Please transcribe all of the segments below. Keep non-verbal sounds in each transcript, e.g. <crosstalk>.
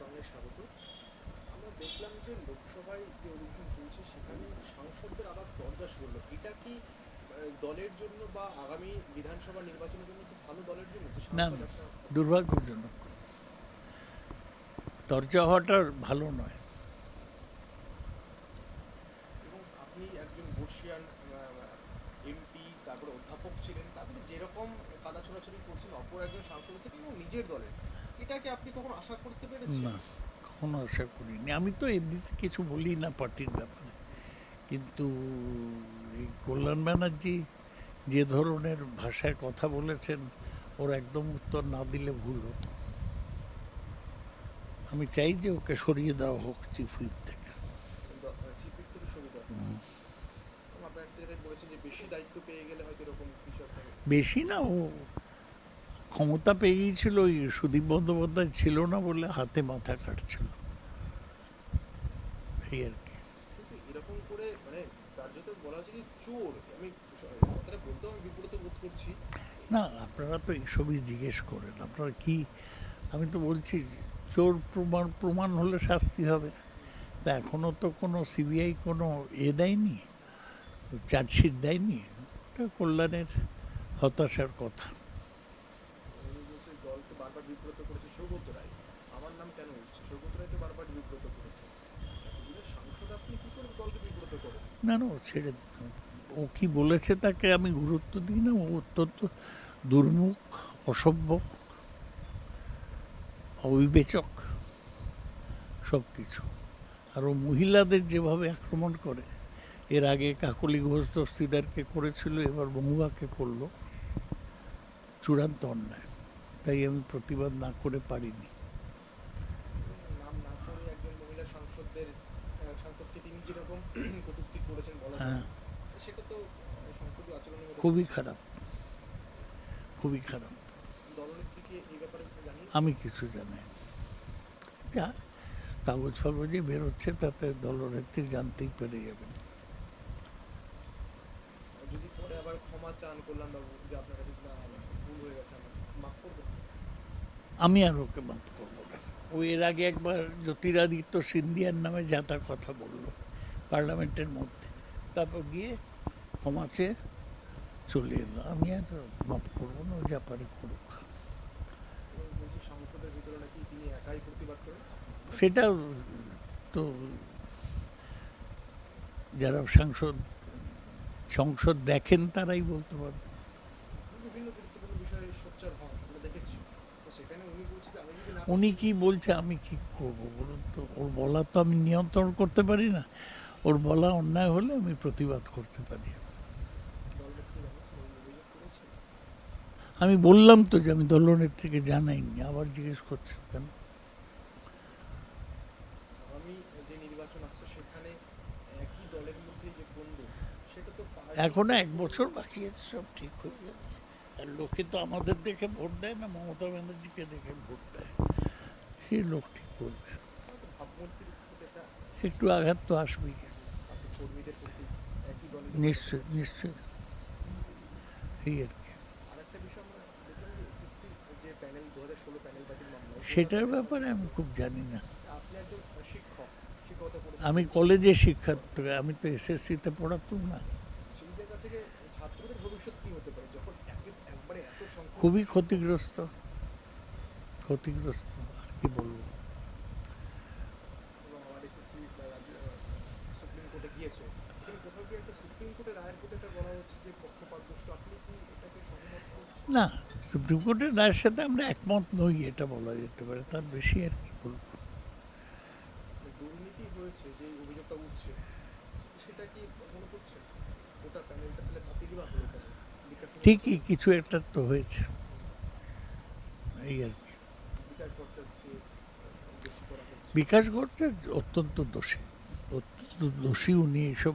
অনেক স্বাগত। আমরা দেখলাম যে লোকসভায় যে অধিবেশন চলছে সেখানে সাংসদদের আবার দরজা শুরু হলো এটা কি দলের জন্য বা আগামী বিধানসভা নির্বাচনের জন্য খুব ভালো দলের জন্য? না একটা- দুর্ভাগ্যজনক দরজা হওয়াটা ভালো নয়। এবং আপনি একজন বর্ষিয়ান এমপি তারপরে অধ্যাপক ছিলেন তারপরে যেরকম কাদা ছোড়াছড়ি করছেন অপর একজন সাংসদ থেকে এবং নিজের দলের। এটাকে আপনি কখন আশা করতে পেরেছেন? না কখনো আশা করিনি। আমি তো এমনিতে কিছু বলি না পার্টির ব্যাপারে। কিন্তু এই কল্যাণ ব্যানার্জি যে ধরনের ভাষায় কথা বলেছেন ওর একদম উত্তর না দিলে ভুল হতো। আমি চাই যে ওকে সরিয়ে দেওয়া হোক চিফ হুইপ থেকে। বেশি না ও ক্ষমতা পেয়ে গিয়েছিল ওই সুদীপ বন্দ্যোপাধ্যায় ছিল না বলে হাতে মাথা কাটছিল। এই আর কি। এরকম করে মানে কার্যত বলা হচ্ছে চোর। আমি কথাটা বলতেও আমি বিব্রত বোধ করছি। না আপনারা তো এইসবই জিজ্ঞেস করেন। আপনারা কি আমি তো বলছি চোর প্রমাণ প্রমাণ হলে শাস্তি হবে। তা এখনও তো কোনো সিবিআই কোনো এ দেয়নি চার্জশিট দেয়নি। ওটা কল্যাণের হতাশার কথা। বারবার বিব্রত করেছে সৌগত রায়। আমার নাম কেন উঠছে? সৌগত রায় তো বারবার বিব্রত করেছে। সাংসদ আপনি কি করে দলকে বিব্রত করেন? না না ছেড়ে দিতে ও কি বলেছে তাকে আমি গুরুত্ব দিই না? ও অত্যন্ত দুর্মুখ, অসভ্য, অবিবেচক সব কিছু আর ও মহিলাদের যেভাবে আক্রমণ করে, এর আগে কাকলি ঘোষ দস্তিদারকে করেছিল, এবার মহুয়াকে করল। চূড়ান্ত অন্যায়। তাই আমি প্রতিবাদ না করে পারিনি। <clears throat> হ্যাঁ। খুবই খারাপ। খুবই খারাপ। দলনেত্রীকে এই ব্যাপারে কিছু জানিয়ে আমি কিছু জানি যা কাগজ ফাগজে বেরোচ্ছে তাতে দলনেত্রী জানতেই পেরে যাবেন। যদি পরে আবার ক্ষমা চান কল্যাণ বাবু যে আপনার ভুল হয়ে গেছে আমি আর ওকে মাফ করব না। ও এর আগে একবার জ্যোতিরাদিত্য সিন্ধিয়ার নামে যা তা কথা বলল পার্লামেন্টের মধ্যে। তারপর গিয়ে ক্ষমা চলে এলো। আমি আর মাফ করব না যা পারে করুক। সেটা তো যারা সাংসদ, সংসদ দেখেন তারাই বলতে পারবে। বিভিন্ন গুরুত্বপূর্ণ বিষয়ে সোচ্চার হন আমরা দেখেছি তো সেখানে উনি কি বলছে আমি কি করব বলুন তো? ওর বলা তো আমি নিয়ন্ত্রণ করতে পারি না। ওর বলা অন্যায় হলে আমি প্রতিবাদ করতে পারি। আমি বললাম তো যে আমি দলনেত্রীকে জানাইনি আবার জিজ্ঞেস করছেন কেন? এখনও এক বছর বাকি আছে সব ঠিক হয়ে যাবে। লোকে তো আমাদের দেখে ভোট দেয় না, মমতা ব্যানার্জিকে দেখে ভোট দেয়। সেই লোক ঠিক করবে একটা আঘাত তো আসবেই। নিশ্চয় নিশ্চয়। এই আর কি। সেটার ব্যাপারে আমি খুব জানি না। আমি কলেজে শিক্ষার্থী, আমি তো এসএসসিতে পড়াতাম না। দুষ্ট? আপনি কি এটাকে সহমত করছেন? না সুপ্রিম কোর্টের রায়ের সাথে আমরা একমত নই এটা বলা যেতে পারে। তার বেশি আর কি বলব? মানে দুর্নীতি হয়েছে যে অভিযোগটা উঠছে সেটা কি মনে করছেন ওটা প্যানেলটা তাহলে বাতিলই বা হলো কেন বিকাশ ঠিকই কিছু একটা তো হয়েছে। এই আর কি। বিকাশ ভট্টাচার্য অত্যন্ত দোষী। অত্যন্ত দোষী উনি এইসব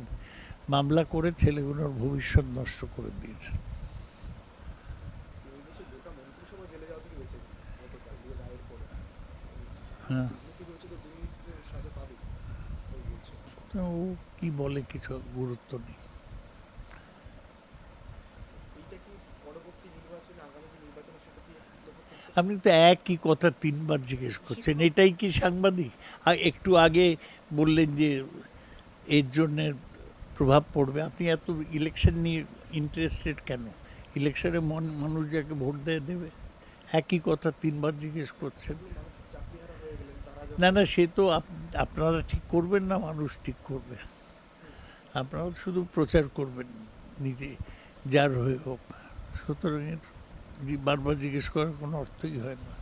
মামলা করে ছেলেগুলোর ভবিষ্যৎ নষ্ট করে দিয়েছেন। হ্যাঁ। ও কি বলে কিছু গুরুত্ব নেই এইটা কি পরবর্তী নির্বাচনে আগামী যে নির্বাচনে সেটা কি লক্ষ্য করতে আপনি তো একই কথা তিনবার জিজ্ঞেস করছেন, এটাই কি সাংবাদিক? আর একটু আগে বললেন যে এর জন্যে প্রভাব পড়বে। আপনি এত ইলেকশন নিয়ে ইন্টারেস্টেড কেন? ইলেকশনে মন, মানুষ যাকে ভোট দেয় দেবে। একই কথা তিনবার জিজ্ঞেস করছেন। না না, সে তো আপনারা ঠিক করবেন না, মানুষ ঠিক করবে। আপনারা শুধু প্রচার করবেন, নিজে, যার হয়ে হোক। সুতরাং বারবার জিজ্ঞেস করার কোনো অর্থই হয় না।